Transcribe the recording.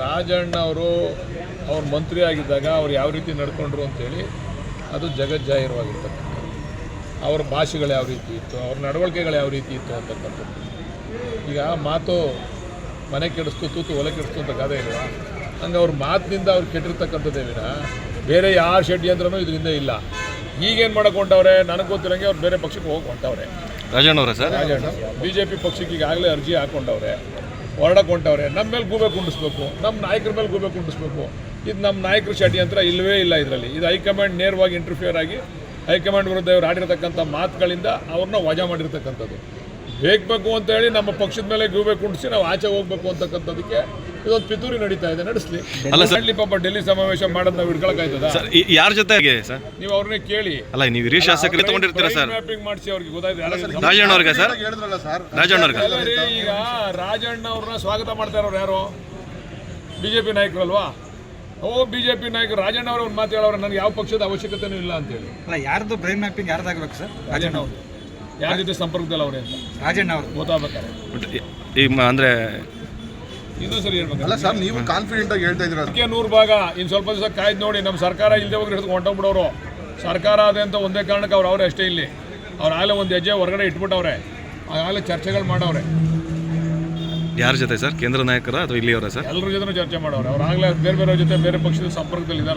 ರಾಜಣ್ಣ ಅವರು ಅವ್ರ ಮಂತ್ರಿ ಆಗಿದ್ದಾಗ ಅವ್ರು ಯಾವ ರೀತಿ ನಡ್ಕೊಂಡ್ರು ಅಂತೇಳಿ ಅದು ಜಗಜ್ಜಾಹಿರವಾಗಿರ್ತಕ್ಕಂಥದ್ದು. ಅವ್ರ ಭಾಷೆಗಳು ಯಾವ ರೀತಿ ಇತ್ತು ಅವ್ರ ನಡವಳಿಕೆಗಳು ಯಾವ ರೀತಿ ಇತ್ತು ಅಂತಕ್ಕಂಥದ್ದು. ಈಗ ಮಾತು ಮನೆ ಕೆಡಿಸ್ತು ತೂತು ಒಲೆ ಕೆಡಿಸ್ತು ಅಂತ ಗಾದೆ ಇಲ್ವಾ? ಹಂಗೆ ಅವ್ರ ಮಾತಿನಿಂದ ಅವ್ರು ಕೆಟ್ಟಿರ್ತಕ್ಕಂಥದ್ದೇ ವಿನ. ಬೇರೆ ಯಾರ ಷಡ್ಯಂತ್ರನೂ ಇದರಿಂದ ಇಲ್ಲ. ಈಗೇನು ಮಾಡಕ್ಕೆ ಹೊಂಟವ್ರೆ ನನಗೆ ಗೊತ್ತಿರಂಗೆ ಅವ್ರು ಬೇರೆ ಪಕ್ಷಕ್ಕೆ ಹೋಗಿ ಹೊಂಟವ್ರೆ ರಾಜಣ್ಣ ಅವರೇ sir? Rajanna B J P ಪಕ್ಷಕ್ಕೆ ಈಗಾಗಲೇ ಅರ್ಜಿ ಹಾಕೊಂಡವ್ರೆ. ಹೊರಡಕ್ಕೆ ನಮ್ಮ ಮೇಲೆ ಗೂಬೆ ಕುಂಡಿಸ್ಬೇಕು. ನಮ್ಮ ನಾಯಕರ ಮೇಲೆ ಗೂಬೆ ಕುಂಡಿಸ್ಬೇಕು. ಇದು ನಮ್ಮ ನಾಯಕರ ಷಡ್ಯಂತ್ರ ಇಲ್ಲವೇ ಇಲ್ಲ ಇದರಲ್ಲಿ. ಇದು ಹೈಕಮಾಂಡ್ ನೇರವಾಗಿ ಇಂಟರ್ಫಿಯರ್ ಆಗಿ ಹೈಕಮಾಂಡ್ ವಿರುದ್ಧ ಇವರು ಆಡಿರತಕ್ಕಂಥ ಮಾತುಗಳಿಂದ ಅವ್ರನ್ನ ವಜಾ ಮಾಡಿರ್ತಕ್ಕಂಥದ್ದು. ಬೇಕು ಅಂತ ಹೇಳಿ ನಮ್ಮ ಪಕ್ಷದ ಮೇಲೆ ಗೂಬೆ ಕುಂಡಿಸಿ ನಾವು ಆಚೆ ಹೋಗ್ಬೇಕು ಅಂತಕ್ಕಂಥದಕ್ಕೆ ಇದೊಂದು ಪಿತೂರಿ ನಡೀತಾ ಇದೆ ನಡೆಸಲಿ. ಅಲ್ಲ ಸರ್- ಮಾಡ್ಲಿ ಪಾಪ ಡೆಲ್ಲಿ ಸಮಾವೇಶ ಮಾಡೋದು ನಾವು ಹಿಡ್ಕೊಳಕ್ಕಾಯ್ತದ ಸರ್ ಯಾರ ಜೊತೆಗೆ ಸರ್? ನೀವು ಅವ್ರನ್ನೇ ಕೇಳಿ. ಅಲ್ಲ ನೀವು ಹಿರಿಯ ಶಾಸಕರು ತಗೊಂಡಿರ್ತೀರಾ ಸರ್? ಮ್ಯಾಪಿಂಗ್ ಮಾಡಿಸಿ ಅವ್ರಿಗೆ ಗೊತ್ತಾಯ್ತು. ರಾಜಣ್ಣ ಅವ್ರಿಗೆ ಸರ್? ಹೇಳಿದ್ರಲ್ಲ ಸರ್. ರಾಜಣ್ಣ ಅವ್ರಿಗೆ? ಈಗ ರಾಜಣ್ಣ ಅವ್ರನ್ನ ಸ್ವಾಗತ ಮಾಡ್ತಾ ಇರೋರು ಯಾರು? ಬಿಜೆಪಿ ನಾಯಕರಲ್ವಾ? ಓ ಬಿಜೆಪಿ ನಾಯಕ ರಾಜಣ್ಣ ಅವ್ರ ಒಂದು ಮಾತು ಹೇಳೋರು ನನಗೆ ಯಾವ ಪಕ್ಷದ ಅವಶ್ಯಕತೆನೂ ಇಲ್ಲ ಅಂತೇಳಿ ಅಲ್ಲ ಯಾರ್ದು ಬ್ರೈನ್ ಮ್ಯಾಪಿಂಗ್ ಯಾರ್ದಾಗಬೇಕು ಸರ್? ರಾಜಣ್ಣ ಅವರು ಯಾರ ಜೊತೆ ಸಂಪರ್ಕದಲ್ಲಿ ಅವರೇ? ಅಂತ ರಾಜಣ್ಣ ಅವರು. ಗೊತ್ತಾಗ್ಬೇಕಾರೆ ಈಗ ಅಂದ್ರೆ ಇನ್ನೊಂದು ಸರಿ ಹೇಳ್ಬೇಕು ಅಲ್ಲ ಸರ್ ನೀವು ಕಾನ್ಫಿಡೆಂಟ್ ಆಗಿ ಹೇಳ್ತಾ ಇದ್ದೀರಾ? ಅದಕ್ಕೆ ನೂರು ಭಾಗ. ಇನ್ನು ಸ್ವಲ್ಪ ದಿವಸ ಕಾಯ್ದು ನೋಡಿ ನಮ್ಮ ಸರ್ಕಾರ ಇಲ್ಲದೆ ಹೋಗಿ ಹಿಡಿದು ಹೊಂಟೋಗ್ಬಿಡೋರು. ಸರ್ಕಾರ ಅದೇ ಅಂತ ಒಂದೇ ಕಾರಣಕ್ಕೆ ಅವ್ರು ಅವರೇ ಅಷ್ಟೇ ಇಲ್ಲಿ. ಅವ್ರು ಆಗಲೇ ಒಂದು ಹೆಜ್ಜೆ ಹೊರಗಡೆ ಇಟ್ಬಿಟ್ಟವ್ರೆ. ಆಗಲೇ ಚರ್ಚೆಗಳು ಮಾಡವ್ರೆ. ಯಾರ ಜೊತೆ ಸರ್? ಕೇಂದ್ರ ನಾಯಕರ ಅಥವಾ ಇಲ್ಲಿಯವರ ಸರ್? ಎಲ್ಲರ ಜೊತೆ ಚರ್ಚೆ ಮಾಡವ್ರೆ. ಅವ್ರು ಆಗಲೇ ಬೇರೆ ಬೇರೆ ಜೊತೆ ಬೇರೆ ಪಕ್ಷದ ಸಂಪರ್ಕದಲ್ಲಿ ಇದ್ದಾರೆ